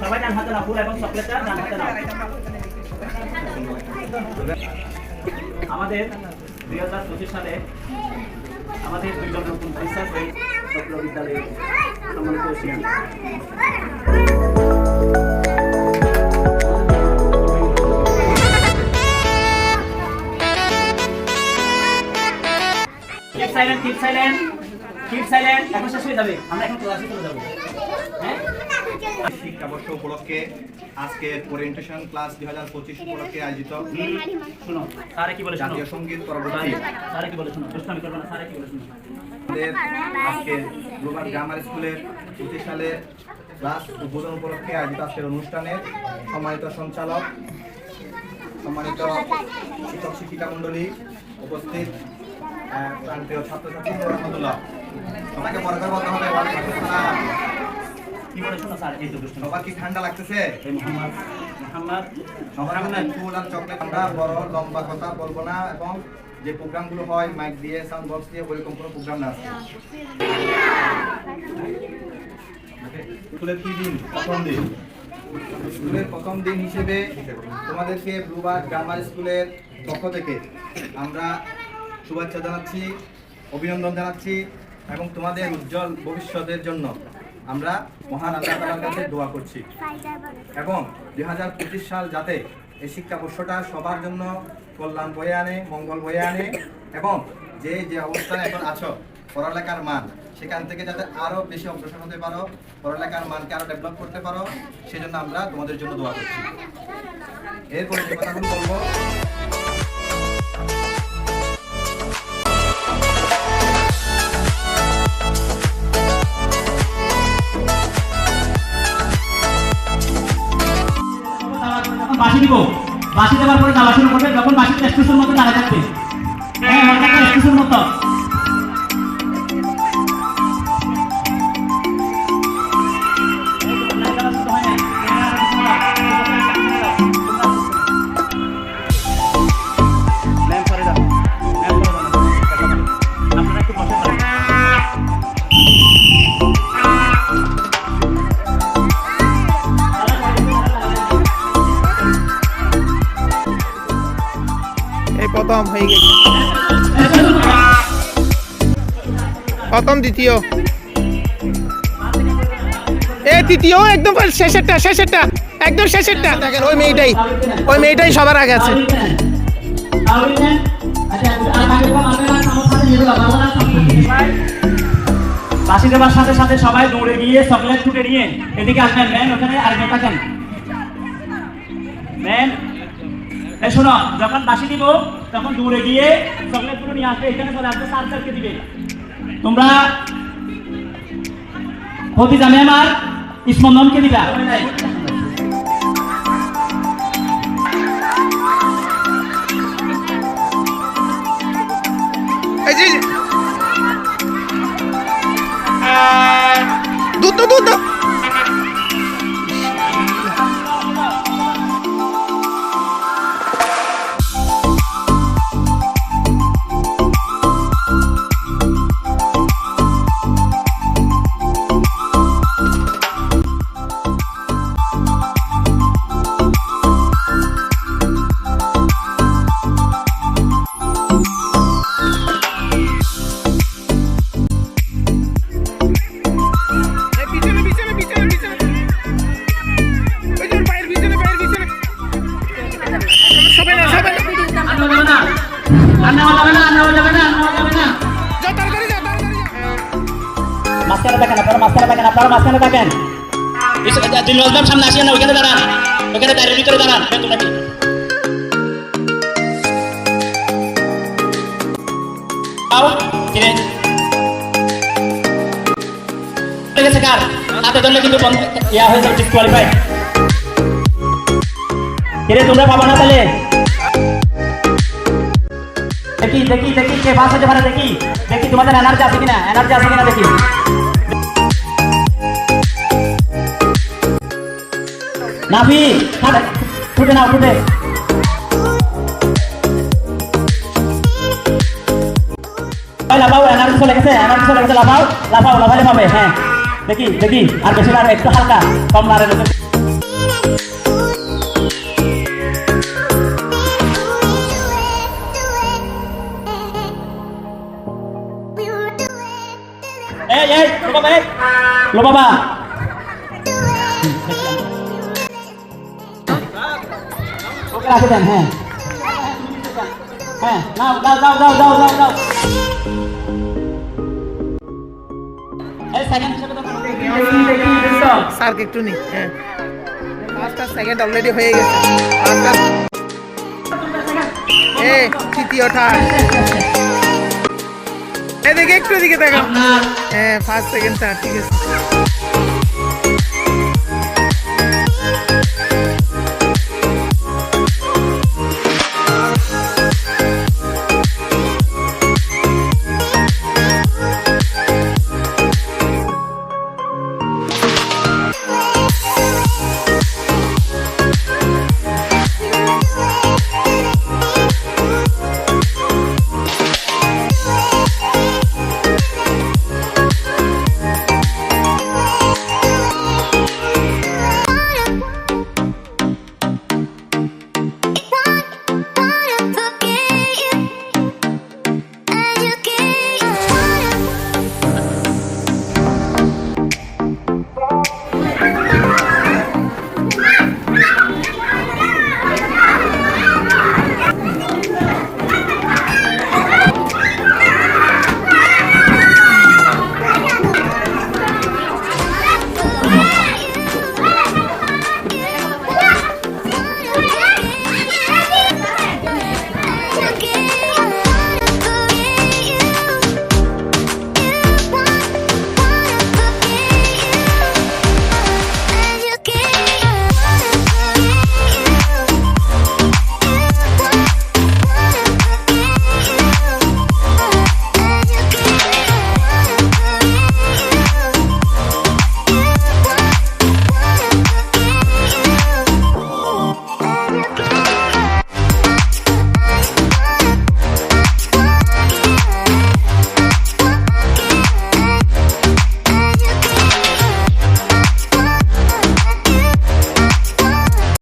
সবাই ডান হাতে নাও ফুল এবং চকলেটটা ডান হাতে নাও আমাদের দুই হাজার পঁচিশ সালে আমাদের দুইজন নতুন টিচার হয়ে বিদ্যালয়ে সম্মানিত keep silent keep silent keep silent এখন শেষ হয়ে যাবে, আমরা এখন ক্লাসে চলে যাব। শিক্ষাবর্ষ উপলক্ষে আজকে ওরিয়েন্টেশন ক্লাস দুই হাজার পঁচিশ উপলক্ষে আয়োজিত। শুনো স্যারে কি বলে জাতীয় সংগীত পরবর্তী। স্যারে কি বলে শোনো? দুষ্টামি করবে না স্যারে কি বলে শোনো? আমাদের আজকে গ্লোবাল গ্রামার স্কুলের পঁচিশ সালে ক্লাস উদ্বোধন উপলক্ষে আয়োজিত আজকের অনুষ্ঠানে সম্মানিত সঞ্চালক সম্মানিত শিক্ষক শিক্ষিকা মণ্ডলী উপস্থিত প্রান্তীয় ছাত্রছাত্রী রহমতুল্লাহ বড় করে বলতে হবে। কি বলে শোনো স্যার এই তো দুষ্টামি সবার কি ঠান্ডা লাগতেছে? এই মোহাম্মদ মোহাম্মদ সবার সামনে ফুল আর চকলেট আমরা বড় লম্বা কথা বলব না এবং যে প্রোগ্রামগুলো হয় মাইক দিয়ে সাউন্ড বক্স দিয়ে ওইরকম কোনো প্রোগ্রাম না আছে। স্কুলের কি দিন? প্রথম দিন। স্কুলের প্রথম দিন হিসেবে তোমাদেরকে ব্লুবার গ্রামার স্কুলের পক্ষ থেকে আমরা শুভেচ্ছা জানাচ্ছি অভিনন্দন জানাচ্ছি এবং তোমাদের উজ্জ্বল ভবিষ্যতের জন্য। আমরা মহান আল্লাহ তাআলার কাছে দোয়া করছি। এবং দুই হাজার পঁচিশ সাল যাতে এই শিক্ষাবর্ষটা সবার জন্য কল্যাণ বয়ে আনে, মঙ্গল বয়ে আনে। এবং যে যে অবস্থানে এখন আছো, পড়ালেখার মান, সেখান থেকে যাতে আরও বেশি অগ্রসর হতে পারো, পড়ালেখার মানকে আরও ডেভেলপ করতে পারো, সেজন্য আমরা তোমাদের জন্য দোয়া করছি। এরপরে যে কথাগুলো বলব বাসি দিব। বাসি দেওয়ার পরে যাওয়া শুরু করবে, যখন বাসি স্টেশন মতো দাঁড়া থাকবে। হ্যাঁ স্টেশন মতো। প্রথম হয়ে গেছে। প্রথম দ্বিতীয়। এ, তৃতীয়, একদম শেষেরটা শেষেরটা, একদম শেষেরটা। দেখেন, ওই মেয়েটাই ওই মেয়েটাই সবার আগে আছে। বাসি দেওয়ার সাথে সাথে সবাই দৌড়ে গিয়ে চকলেট ছুটে নিয়ে এদিকে আসবেন। ম্যান, ওখানে আর ম্যান শোনো, যখন বাসি দিব, তখন দূরে গিয়ে চকলেটগুলো নিয়ে আসবে, এখানে চলে আসবে সার সারকে দিবে। তোমরা ভতিজা ম্যাম আমার ইসমন্দনকে দিবা। আপনারা মাঝখানে ম্যাম সামনে আসিয়ে না ওখানে দাঁড়ান। ওখানে দাঁড়িয়ে ভিতরে দাঁড়ান। তোমরা কি? আও কিরে ঠিক আছে কার? হাতে ধরলে কিন্তু বন্ধ। ইয়া হয়ে যাবে ডিসকোয়ালিফাই কিরে তোমরা পাবা না তাহলে। দেখি দেখি দেখি কে হতে পারে দেখি। দেখি তোমাদের এনার্জি আছে কিনা? এনার্জি আছে কিনা দেখি। নাভি ফুটে না, ফুটে। লাফাও এনার্জি চলে গেছে এনার্জি চলে গেছে লাফাও লাফাও লাফালে পাবে হ্যাঁ। দেখি দেখি, আর বেশি না, একটু হালকা, কম না এই এই লো বাবা। ওকে রাখে দেন হ্যাঁ। হ্যাঁ নাও দাও দাও দাও দাও দাও দাও। স্যারকে একটু নি হ্যাঁ। ফার্স্ট সেকেন্ড অলরেডি হয়ে গেছে। ফার্স্ট এ তৃতীয় থার্ড এদিকে একটু দিকে দেখো হ্যাঁ ফার্স্ট সেকেন্ড থার্ড ঠিক আছে।